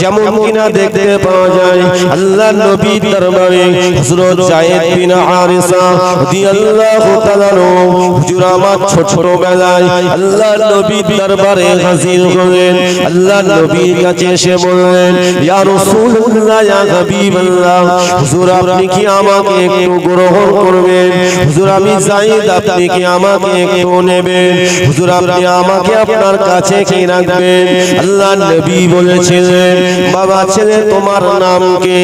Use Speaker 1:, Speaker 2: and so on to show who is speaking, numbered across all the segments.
Speaker 1: যেমন কিনা দেখতে পাওয়া যায় আল্লাহ নবী দরবারে হযরত জায়েদ বিন হারিসা রাদিয়াল্লাহু তাআলা হুজুর আমার ছোট বেলায় আল্লাহ নবী দরবারে হাজির হলেন আল্লাহ নবীর কাছে এসে বললেন, ইয়া রাসূলুল্লাহ, ইয়া হাবিবাল্লাহ, হুজুর আপনি কি আমাকে একটু গ্রহণ করবেন? হুজুর আমি জায়েদ, আপনি কি আমাকে একটু নেবেন? হুজুর আপনি আমাকে আপনার কাছে কি রাখবেন? আল্লাহ নবী বলেছিলেন বাবা ছেলে, তোমার নাম কি?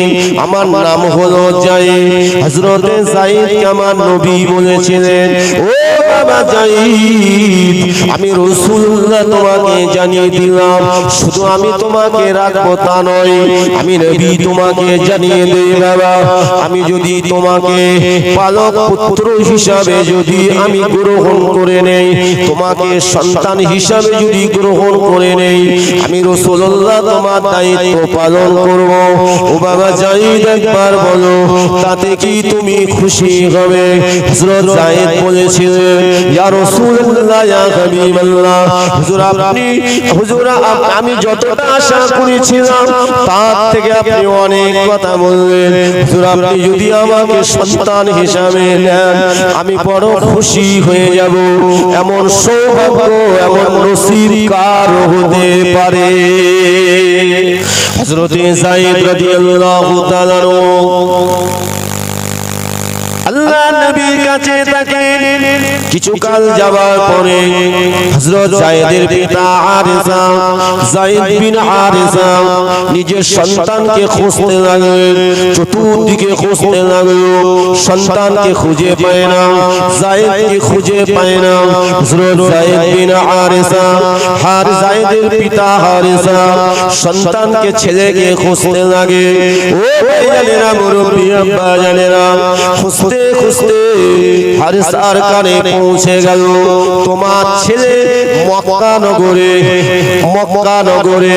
Speaker 1: আমার নাম হলো জায়েদ হজরতে জায়েদ আমার নবী বলেছিলেন। ও বাবা আমি রাসূলুল্লাহ তোমাকে জানিয়ে দিলাম, শুধু আমি তোমাকে রাখব তা নয়, আমি নবী তোমাকে জানিয়ে দেই বাবা আমি যদি তোমাকে পালক পুত্র হিসাবে যদি আমি গ্রহণ করে নেই, তোমাকে সন্তান হিসাবে যদি গ্রহণ করে নেই, আমি রসুল্লাহ তোমার দায়িত্ব পালন করব। ও বাবা, জাইদ একবার বলো, তাতে কি তুমি খুশি হবে? হযরত জায়েদ বলেছিলেন ইয়া রাসূলুল্লাহ, ইয়া হাবিবাল্লাহ। হুজুর, আপনি হুজুর আমি যতটা আশা করেছিলাম, তার থেকে আপনি অনেক কথা বললেন। হুজুর, আপনি যদি আমাকে সন্তান হিসাবে নেন, আমি বড় খুশি হয়ে যাব। এমন সৌভাগ্য, এমন নসিব কার হতে পারে? হযরতে রাদিয়াল্লাহু তাআলা নবীর কাছে তাকে কিছুকাল যাওয়ার পরে হযরত যায়েদের পিতা যায়েদ বিন নিজের সন্তানকে খুঁজতে লাগলেন, চতুর্দিকে খুঁজতে লাগল। সন্তানকে খুঁজে পায় না যায়েদকে খুঁজে পায় না। হযরত যায়েদ বিন হার যায়েদের পিতা সন্তানকে ছেলেকে খুঁজতে লাগে। ও আব্বা জানেরা, খুঁজতে খুঁজতে হারিসার কানে পৌঁছে গেল। তোমার ছেলে মক্কা নগরে মক্কা নগরে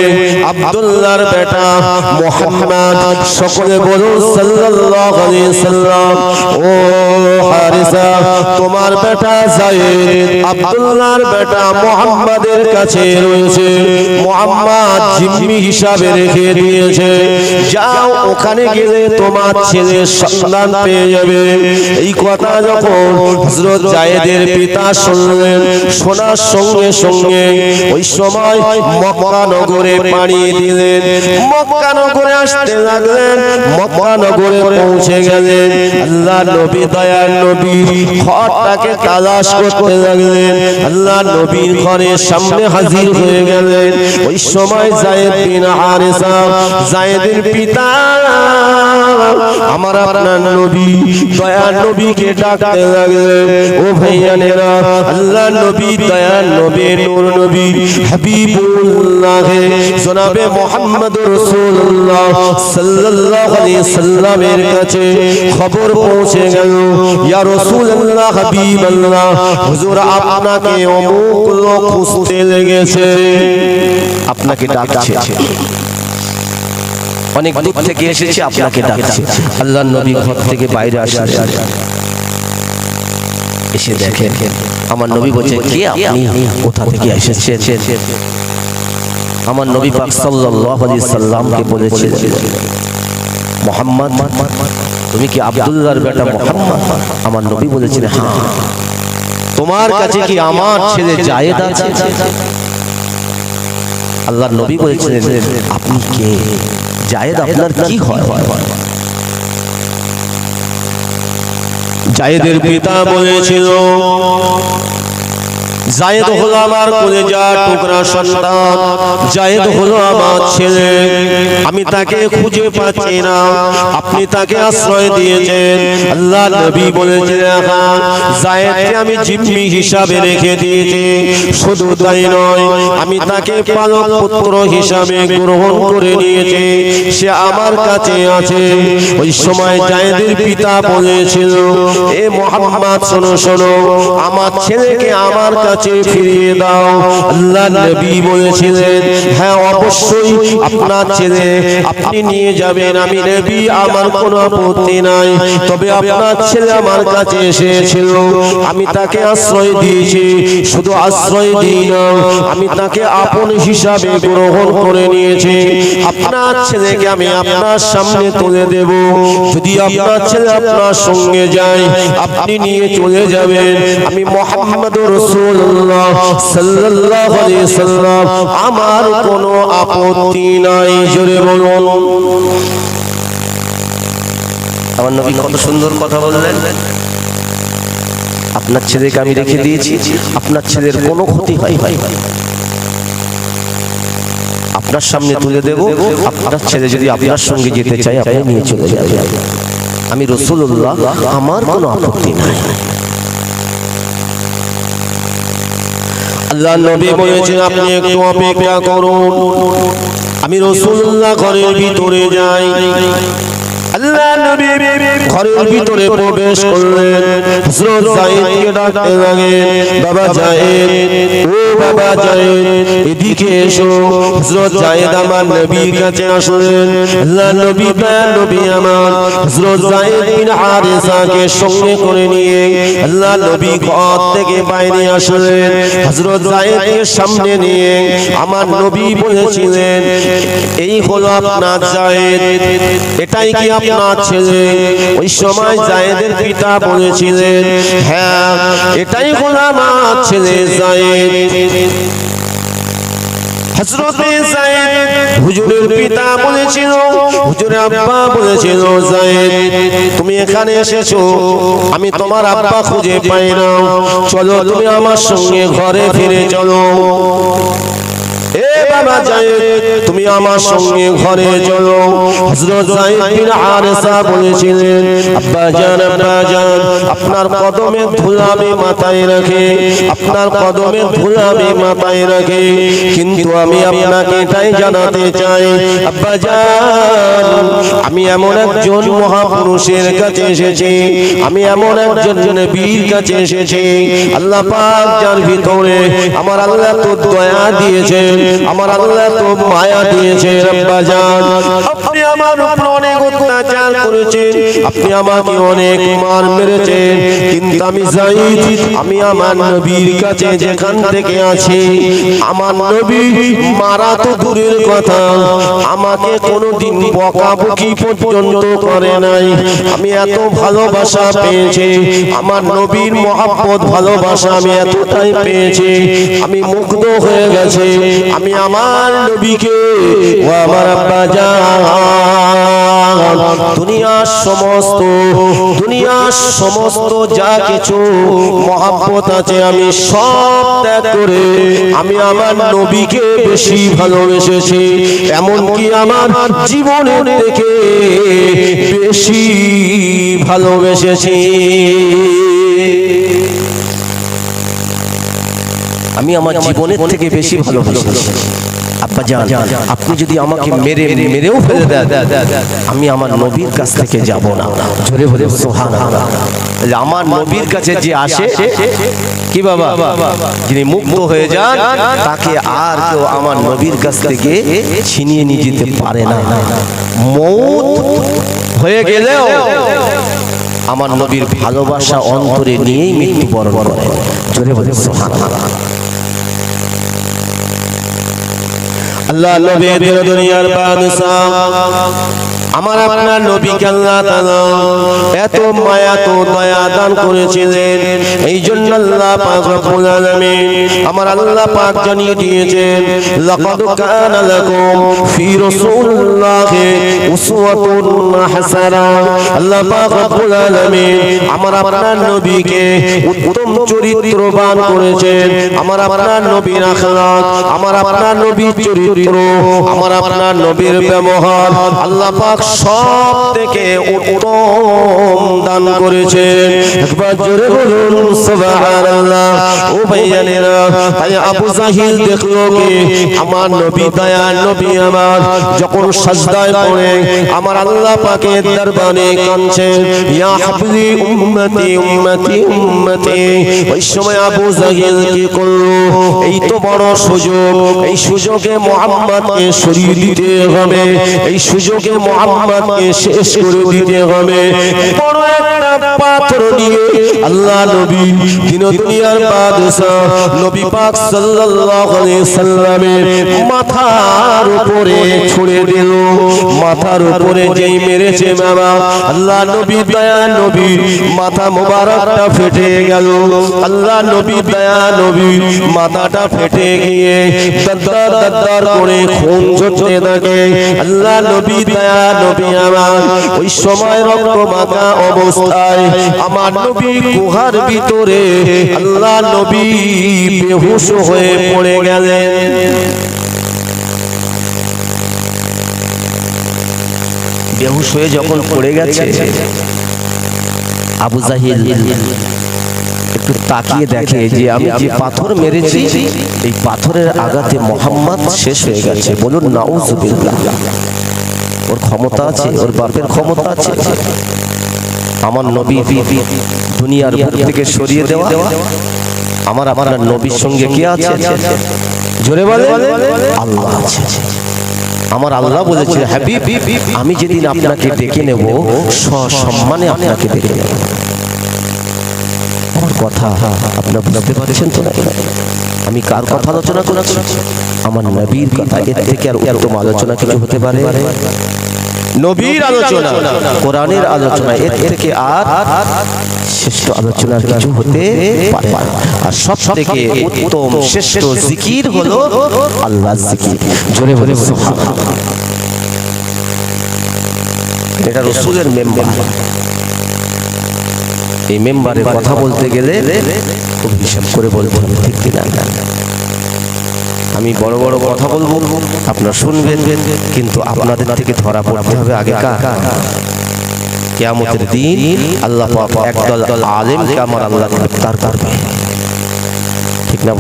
Speaker 1: আব্দুল্লাহর বেটা মোহাম্মদ সকলে সাল্লাল্লাহু আলাইহি সাল্লাম, ও হারিসা তোমার বেটা আব্দুল্লাহর বেটা মোহাম্মদের কাছে রয়েছে। মোহাম্মদ জিম্মি হিসাবে রেখে দিয়েছে। যাও ওখানে গেলে তোমার ছেলে সন্তান পেয়ে যাবে। এই কথা যখন হযরত জায়েদের পিতা শুনলেন, শোনার সঙ্গে সঙ্গে ওই সময় মক্কা নগরে পাড়ি দিলেন। মক্কা নগরে আসতে লাগলেন, মক্কা নগরে পৌঁছে গেলেন। আল্লাহ নবী, দয়ার নবী, ঘরটাকে তালাশ করতে লাগলেন। আল্লাহ নবীর ঘরের সামনে হাজির হয়ে গেলেন। ওই সময় জায়েদ বিন হারিসা, জায়েদের পিতা। আমার আপনার নবী, দয়ার নবীকে ডাকতে লাগলেন। ও ভাইয়ানেরা আল্লাহ নবী, দয়ার নবী, নূর নবী, হাবিবুল্লাহ, জনাবে মুহাম্মদ রাসূলুল্লাহ সাল্লাল্লাহু আলাইহি সাল্লামের কাছে খবর পৌঁছে গেল। ইয়া রাসূলুল্লাহ, হাবিবাল্লাহ, হুজুর আপনাকে অমুক লোক খুঁজতে লেগেছে। আপনাকে ডাকছে অনেক দূর থেকে এসেছে আপনাকে ডাকছে। আল্লাহ নবী ঘর থেকে বাইরে এসে দেখেন। আমার নবী বলছে কে আপনি? কোথা থেকে এসেছেন? আমার নবী পাক সাল্লাল্লাহু আলাইহি সাল্লামকে মোহাম্মদ তুমি কি আব্দুল্লাহর বেটা মোহাম্মদ? আমার নবী বলেছিলেন হ্যাঁ। তোমার কাছে কি আমার ছেলে জায়েদ আছে? আল্লাহর নবী বলেছিলেন আপনি কে? জায়েদ আপনার কি হয়? জায়েদের পিতা বলেছিল জায়েদ হলো আমার কলেজা টুকরা সন্তান। জায়েদ হলো আমার ছেলে। আমি তাকে খুঁজে পাচ্ছি না। আপনি তাকে আশ্রয় দিয়েছেন। আল্লাহ নবী বলেছেন হ্যাঁ জায়েদকে আমি জিম্মি হিসাবে রেখে দিয়েছি। শুধু তাই নয়, আমি তাকে পালক পুত্র হিসাবে গ্রহণ করে নিয়েছি। সে আমার কাছে আছে। ওই সময় জায়েদের পিতা বলেছিল, এ মোহাম্মদ, শোনো শোনো, আমার ছেলেকে আমার কাছে ফিরিয়ে দাও। আল্লাহ নবী বলেছিলেন হ্যাঁ অবশ্যই আপনার ছেলে আপনি নিয়ে যাবেন। আমি নবী, আমার কোনো আপত্তি নাই। তবে আপনার ছেলে আমার কাছে এসেছিল। আমি তাকে আশ্রয় দিয়েছি। শুধু আশ্রয় দিই না আমি তাকে আপন হিসাবে গ্রহণ করে নিয়েছি। আপনার ছেলেকে আমি আপনার সামনে তুলে দেব। যদি আপনার ছেলে আপনার সঙ্গে যায় আপনি নিয়ে চলে যাবেন। আমি মোহাম্মদ রসুল্লাহ সাল্লাল্লাহু আলাইহি সাল্লাম। আমার কোনো আপত্তি নাই জোরে বলুন।
Speaker 2: আমার নবী কত সুন্দর কথা বললেন। আপনার ছেলেকে আমি রেখে দিয়েছি। আপনার ছেলের কোনো ক্ষতি হয় ভাই আপনার সামনে তুলে দেব। আপনার ছেলে যদি আপনার সঙ্গে যেতে চায়, আপনি নিয়ে চলে যাবেন। আমি রসুল্লাহ আমার কোনো আপত্তি নাই।
Speaker 1: আল্লাহ নবী বলেছেন, আপনি একটু অপেক্ষা করুন। আমি রসুল্লাহ ঘরের ভিতরে যাই। আল্লাহ নবী ঘরের ভিতরে প্রবেশ করলেন। হযরত সাইদকে ডাকতে লাগেন বাবা জায়েদ ও বাবা জায়েদ এদিকে এসো। হযরত জায়েদ আমার নবীর কাছে আসলেন। আল্লাহ নবী দয়াল নবী আমার হযরত জায়েদ বিন হারেসাকে সঙ্গে করে নিয়ে আল্লাহ নবী ঘর থেকে বাইরে আসলেন। হযরত জায়েদকে সামনে নিয়ে আমার নবী বলেছিলেন এই হলো আপনার এটাই কি আপনার ছেলে। ওই সময় জায়েদের পিতা বলেছিলেন হ্যাঁ এটাই হলো আমার ছেলে জায়েদ। হযরতে যায়েদ হুজুরের পিতা বলেছিল হুজুরের আব্বা বলেছিল যায়েদ তুমি এখানে এসেছ আমি তোমার আব্বা খুঁজে পাই না। চলো তুমি আমার সঙ্গে ঘরে ফিরে চলো। বাবা জায়েদ তুমি আমার সঙ্গে ঘরে চলো। হযরত জায়েদ বিন আরসা বলেছিলেন, আব্বা জান আব্বা জান, আপনার কদমে ধুলামি মাথায় রাখে, আপনার কদমে ধুলামি মাথায় রাখে, কিন্তু আমি আপনাকে এটাই জানাতে চাই, আব্বা জান, আমি এমন একজন মহাপুরুষের কাছে এসেছি, আমি এমন একজন নবীর কাছে এসেছি, আল্লাহ পাক যার ভিতরে আমার আল্লাহ তো দয়া দিয়েছেন আমার আল্লাহ তো মায়া দিয়েছে রব্বা জান আপনি আমার উপর অনেক অত্যাচার করেছেন। আপনি আমাকে অনেক মার মেরেছেন। কিন্তু আমি যাই আমি আমার নবীর কাছে যেখান থেকে আছি, আমার নবী মারা তো দূরের কথা। আমাকে কোনোদিন বকাবকি পর্যন্ত করে নাই। আমি এত ভালোবাসা পেয়েছি। আমার নবীর মহাব্বত, ভালোবাসা আমি এতটাই পেয়েছি। আমি মুগ্ধ হয়ে গেছে। আমি আমার নবীকে ও আমার আব্বা জান দুনিয়ার সমস্ত দুনিয়ার সমস্ত যা কিছু মহাব্বত আছে, আমি সব ত্যাগ করে, আমি আমার নবীকে বেশি ভালোবেসেছি। এমনকি আমার জীবনের থেকে বেশি ভালোবেসেছি।
Speaker 2: আমি আমার জীবনের থেকে বেশি ভালোবাসি আব্বা জান আপনি যদি আমাকে মেরে মেরেও ফেলে দেন আমি আমার নবীর কাছ থেকে যাব না। জোরে বলে সোহান আমার নবীর কাছে যে আসে কি বাবা? যিনি মুক্ত হয়ে যান তাকে আর কেউ আমার নবীর কাছ থেকে ছিনিয়ে নিয়ে যেতে পারে না। মৌত হয়ে গেলেও আমার নবীর ভালোবাসা অন্তরে নিয়েই মৃত্যুবরণ করে। জোরে বলে সোহান
Speaker 1: আল্লাহ নবীদের দুনিয়ার বাদশাহ। আমার আপনার নবীকে আল্লাহ তাআলা এত মায়া তো দয়া দান করেছিলেন। এই জন্য আল্লাহ পাক রব্বুল আলামিন আমার আল্লাহ পাক জানিয়ে দিয়েছেন, লাকাদ কানা লাকুম ফি রাসূলিল্লাহি উসওয়াতুন হাসানা। আল্লাহ পাক রব্বুল আলামিন আমার আপনার নবীকে উত্তম চরিত্রবান করেছেন। আমার আপনার নবীর আখলাক আমার আপনার নবীর চরিত্র চরিত্র আমার আপনার নবীর ব্যবহার। আল্লাহ পাক সব থেকে উত্তম। দান করেছেন। একবার জোরে বলুন, সুবহানাল্লাহ। ও ভাইজানেরা তাই আবু জাহিল দেখল কি? আমার নবী দয়া, নবী আমার। যখন সাজদায় পড়ে, আমার আল্লাহ পাকের দরবারে কাঁদছে ইয়া হাবলি উম্মতি উম্মতি উম্মতি। ওই সময় আবু জাহিল কি করল? এই তো বড় সুযোগ, এই সুযোগে মোহাম্মদকে সরিয়ে দিতে হবে, এই সুযোগে মোহাম্মদকে শেষ করে দিতে হবে। বড় একটা পাথর নিয়ে আল্লাহ নবী দিন দুনিয়ার বাদশাহ নবী পাক সাল্লাল্লাহু আলাইহি সাল্লামের মাথার উপরে ছুড়ে দিল। মাথার উপরে যেই মেরেছে বাবা, আল্লাহ নবী দয়া নবী মাথা মোবারকটা ফেটে গেল। আল্লাহ নবী দয়া নবী মাথাটা ফেটে গিয়ে দদ্দার দদ্দার করে খুন ঝরতে থাকে। আল্লাহ নবী দয়া নবী আমার, ওই সময় রক্ত মাখা অবস্থায় আমার নবী গুহার ভিতরে আল্লাহ নবী বেহুশ হয়ে পড়ে গেলেন।
Speaker 2: বেহুশ হয়ে যখন পড়ে গেছে, আবু একটু তাকিয়ে দেখে যে আমি পাথর মেরেছি, এই পাথরের আঘাতে মোহাম্মদ শেষ হয়ে গেছে। বলুন, নাউজুবিল্লাহ। ওর ক্ষমতা আছে, ওর বাপের ক্ষমতা আছে। আমার নবী দুনিয়ার বুক থেকে সরিয়ে দেওয়া। আমার আমার নবীর সঙ্গে কে আছে? জোরে বলে আল্লাহ আছে। আমার আল্লাহ বলেছে হাবিব আমি যেদিন আপনাকে ডেকে নেব সসম্মানে আপনাকে ডেকে নেব। আমার কথা আপনার বুঝতে পারছেন তো? আমি কার কথা আলোচনা করছি? আমার নবীর কথা এর থেকে আর উত্তম আলোচনা কিছু হতে পারে?
Speaker 1: নবীর আলোচনা।
Speaker 2: কোরআনের আলোচনা। এর থেকে আর শ্রেষ্ঠ আলোচনার কিছু হতে পারে না। আর সব থেকে উত্তম শ্রেষ্ঠ জিকির হলো আল্লাহ জিকির। জোরে বলে সুবহানাল্লাহ। এটা রসুলের মেম্বার। এই মেম্বারের কথা বলতে গেলে খুব হিসাব করে বলব ঠিক কিনা আমি বড় বড় কথা বলব। আপনারা শুনবেন, কিন্তু আপনাদের থেকে ধরা পড়তে হবে আগে কিয়ামতের দিন আল্লাহ একদল আলেমকে আমার আল্লাহ গ্রেপ্তার করবে। ঠিক না?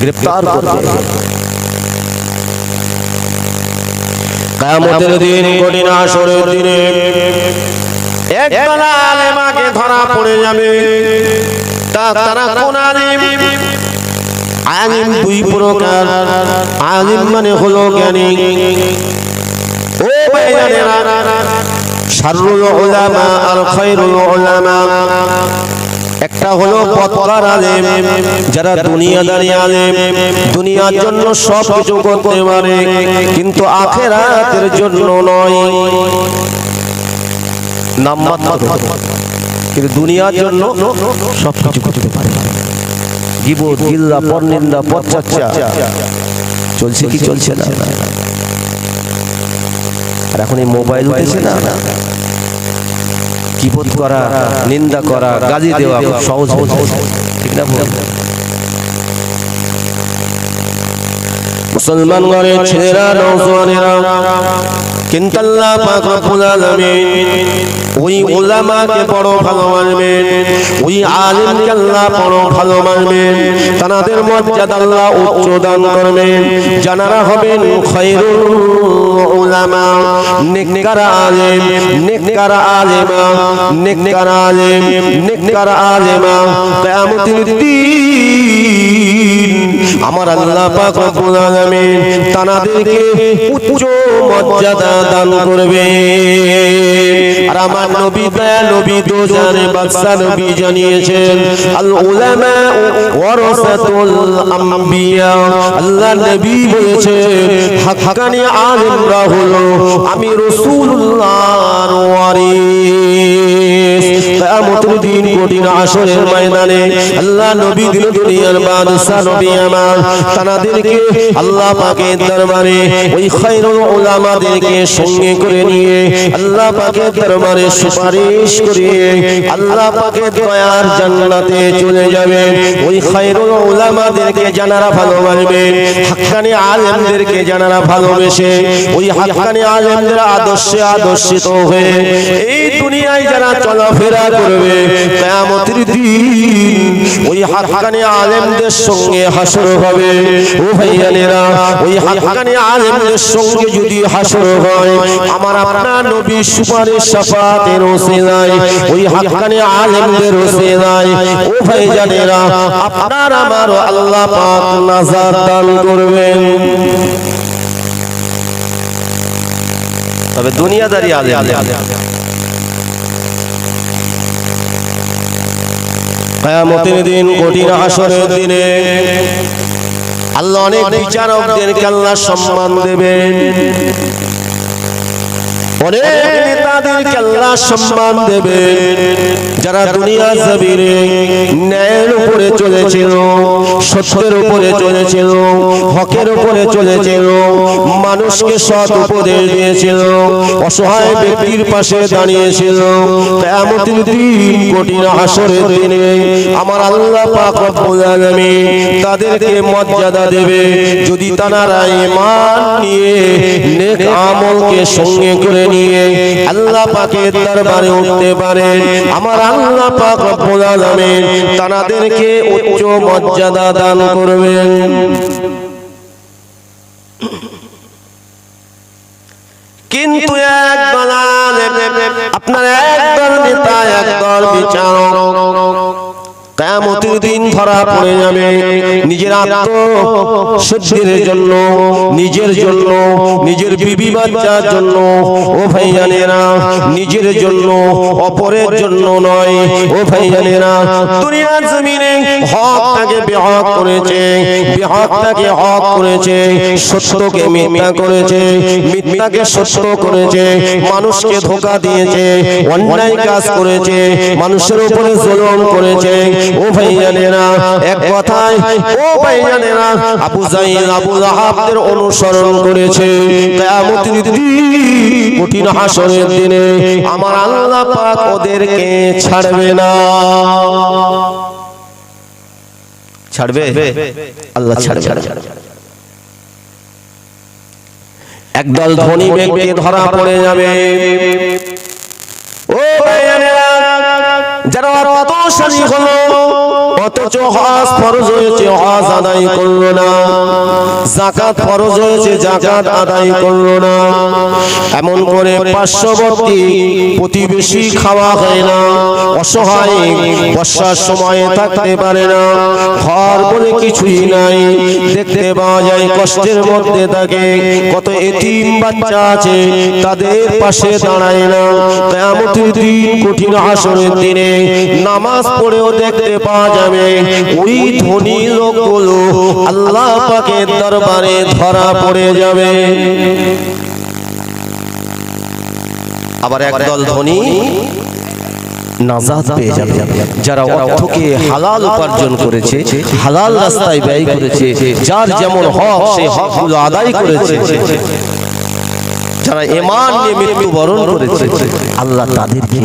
Speaker 2: গ্রেপ্তার করবে।
Speaker 1: কায়ামতের দিন কঠিন আসরের দিনে একদল আলেমাকে ধরা পড়ে যাবে। তারা কোন আলিম? আলিম দুই প্রকার। আলিম মানে হলো জ্ঞানী। ও শাররুল উলামা আর খায়রুল উলামা। একটা হলো পথকার আলেম, যারা দুনিয়াদারি আলেম, দুনিয়ার জন্য সব কিছু করতে পারে, কিন্তু আখেরাতের জন্য নয়।
Speaker 2: নাম মাত্র কিন্তু দুনিয়ার জন্য সব কিছু করতে পারে। গিল্লা পরনিন্দা পরচর্চা চলছে কি চলছে না? আর এখন এই মোবাইল উঠেছে না? কিবোধ করা, নিন্দা করা, গালি দেওয়া সহজ ঠিক না
Speaker 1: মুসলমান ঘরের ছেলেরা নৌজওয়ানেরা কিন্তু আল্লাহ পাক রব্বুল আলামিন ওই উলামাকে বড় ভালোবাসবেন। ওই আলিমকে আল্লাহ বড় ভালোবাসবেন। তাদের মর্যাদা আল্লাহ উচ্চ দান করবেন। জানারা হবেন খায়রুল উলামা, নেককার আলেম, নেককার আলেমা, নেককার আলেম, নেককার আলেমা। কিয়ামতের দিন আমার আল্লাহ পাক রব্বুল আলামিন তানাদেরকে উচ্চ মর্যাদা দান করবে। আর আমার নবী দয়া নবী তো জানে বাদশা নবী জানিয়েছেন, আল উলামা ওয়ারাসাতুল আমবিয়া। আল্লাহ নবী বলেছেন, হাক্কানি আলেমরা হলো আমি রাসূলুল্লাহর ওয়ারিস। কিয়ামতের দিন কঠিন আসরের ময়দানে আল্লাহ নবী দিল দুনিয়ার বাদশা নবী আমার। তানাদেরকে আল্লাহ পাকের দরবারে ওই খায়রুল উলামাদেরকে সঙ্গে করে নিয়ে আল্লাহ পাকের দরবারে সুপারিশ করিয়ে আল্লাহ পাকের দয়ার জান্নাতে চলে যাবে। ওই উলামাদেরকে জানারা ভালোবাসবে। হাক্কানি আলেমদেরকে জানারা ভালোবেসে। ওই হাক্কানি আলেমদের আদর্শে আদর্শিত হয়ে এই দুনিয়ায় যারা চলাফেরা করবে। কিয়ামতের দিন ওই হাক্কানি আলেমদের সঙ্গে হাসর হবে। ও ভাইয়ানেরা ওই হাক্কানি আলেমদের সঙ্গে যদি হাসর হয় আমার আপনার নবী সুপারিশ শাফাতের ওসিলায় ওই হাক্কানি আলেমদের ওসিলায় ও ভাইজানেরা আপনার আমার আল্লাহ পাক নাজাত দান করবেন।
Speaker 2: তবে দুনিয়াদারি আলেম।
Speaker 1: কিয়ামতের দিন কঠিন আসরের দিনে আল্লাহ অনেক বিচারকদেরকে আল্লাহ সম্মান দেবেন। অনেক যারা চলেছিল চলেছিল, হকের চলেছিল, মানুষকে সৎ উপদেশ দিয়েছিল, অসহায় ব্যক্তির পাশে দাঁড়িয়েছিল। আমার আল্লাহ তাদেরকে মর্যাদা দেবে। যদি তারা ঈমান নিয়ে আমলকে সঙ্গে করে নিয়ে আল্লাহ পাকের দরবারে উঠতে পারে। আমার আল্লাহ পাক রব্বুল আলামিন তাদেরকে উচ্চ মর্যাদা দান করবেন। কিন্তু একদল আলেম, আপনার একদল নেতা একদল বিচারক। কেমতের দিন ধরা পড়ে যাবে। নিজের আত্মশুদ্ধির জন্য, নিজের জন্য, নিজের বিবি বাচ্চার জন্য, ও ভাইয়ানেরা নিজের জন্য, অপরের জন্য নয়। ও ভাইয়ানেরা দুনিয়ার জমিনে হকটাকে বেহক করেছে, বেহকটাকে হক করেছে, সত্যকে মিথ্যা করেছে, মিথ্যাকে সত্য করেছে, মানুষকে ধোকা দিয়েছে, অন্যায় কাজ করেছে, মানুষের উপরে জুলুম করেছে ও ভাইজানেরা এক কথায় ও ভাইজানেরা আবু জাইল আবু লাহাবদের অনুসরণ করেছে। কিয়ামতের দিন কঠিন হাসরের দিনে আমার আল্লাহ পাক ওদেরকে ছাড়বে না।
Speaker 2: ছাড়বে? আল্লাহ ছাড়বে
Speaker 1: একদল ধনী ব্যক্তি ধরা পড়ে যাবে। ও ভাইয়ানেরা, যারা অতশালী হলো অথচ হজ ফরজ হয়েছে হজ আদায় না। জাকাত ফরজ হয়েছে, জাকাত আদায় না। এমন করে পার্শ্ববর্তী প্রতিবেশী খাওয়া হয় না, অসহায় বর্ষার সময়ে থাকতে পারে না। ঘর বলে কিছুই নাই, দেখতে পাওয়া যায় কষ্টের মধ্যে থাকে। কত এতিম বাচ্চা আছে, তাদের পাশে দাঁড়ায় না। কঠিন হাসরের দিনে নামাজ পড়েও দেখতে পাওয়া যাবে ওই ধনী লোকগুলো আল্লাহ পাকের দরবারে ধরা পড়ে যাবে।
Speaker 2: আবার একদল ধনী যারা যেমন আল্লাহ তাদেরকে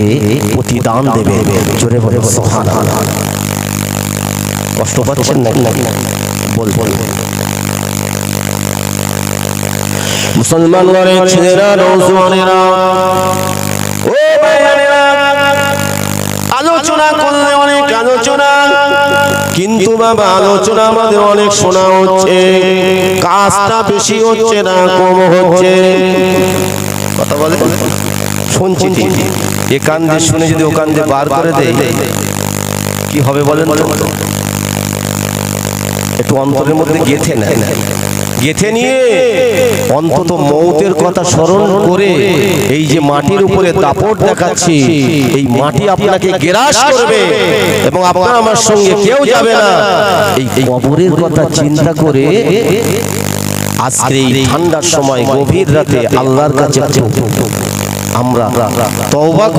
Speaker 2: প্রতিদান দেবে। জোরে বলে কষ্ট পাচ্ছেন নাকি? বল বল
Speaker 1: মুসলমান ছেলেরা, নৌজওয়ানেরা, ও ভাইয়ানেরা আলোচনা করলে অনেক আলোচনা, কিন্তু বাবা, আলোচনা আমাদের অনেক শোনা হচ্ছে। কাজটা বেশি হচ্ছে না, কম হচ্ছে।
Speaker 2: কথা বলে শুনছি এ কান দিয়ে শুনে যদি ও কান দিয়ে বার করে দেয়, কি হবে বলেন তো? একটু অন্তরের মধ্যে গেথে না। গেথে নিয়ে অন্তত মৌতের কথা স্মরণ করে এই যে মাটির উপরে দাপট দেখাচ্ছি, এই মাটি আপনাকে গ্রাস করবে এবং আপনার আমার সঙ্গে কেউ যাবে না। এই কবরের কথা চিন্তা করে আজকে এই ঠান্ডার সময়, গভীর রাতে আল্লাহর কাছে আমরা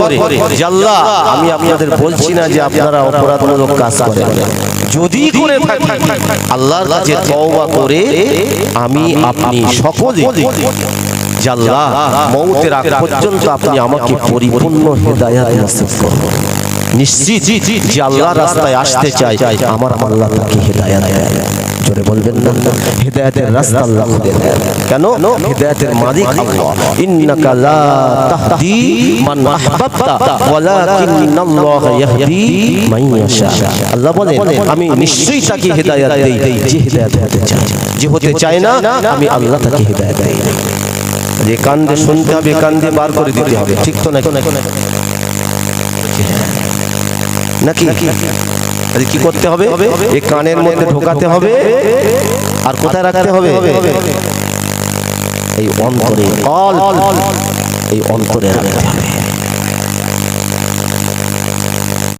Speaker 2: করে। আল্লাহ, আমি আপনাদের বলছি না যে আপনারা অপরাধমূলক কাজ করেন। যদি করে আল্লাহর কাছে তওবা করে আমি আপনি সকলে আল্লাহ মৌতের আগ পর্যন্ত আপনি আমাকে পরিপূর্ণ হেদায়াত করুন। নিশ্চিত যে আল্লাহ রাস্তায় আসতে চাই আমার আল্লাহ তাকে দেয় জোরে বলবেন না। হেদায়াতের রাস্তা আল্লাহ খুলে দেয় কেন? হেদায়াতের মালিক আল্লাহ। ইন্নাকা লা তাহদি মান আহবাবতা ওয়ালাকিন্নাল্লাহ ইয়াহদি মান ইয়াশা। আল্লাহ বলেন আমি নিশ্চয়ই তাকে হেদায়াত দেই যে হেদায়াত হতে চায়। যে হতে চায় না আমি আল্লাহ তাকে হেদায়াত দেই। যে কান্দে শুনতে হবে কান্দে বার করে দিতে হবে। ঠিক তো নাকি? নাকি? আরে কি করতে হবে? এই কানের মধ্যে ঢোকাতে হবে আর কোথায় রাখতে হবে? এই অন্তরে এই অন্তরে রাখতে হবে।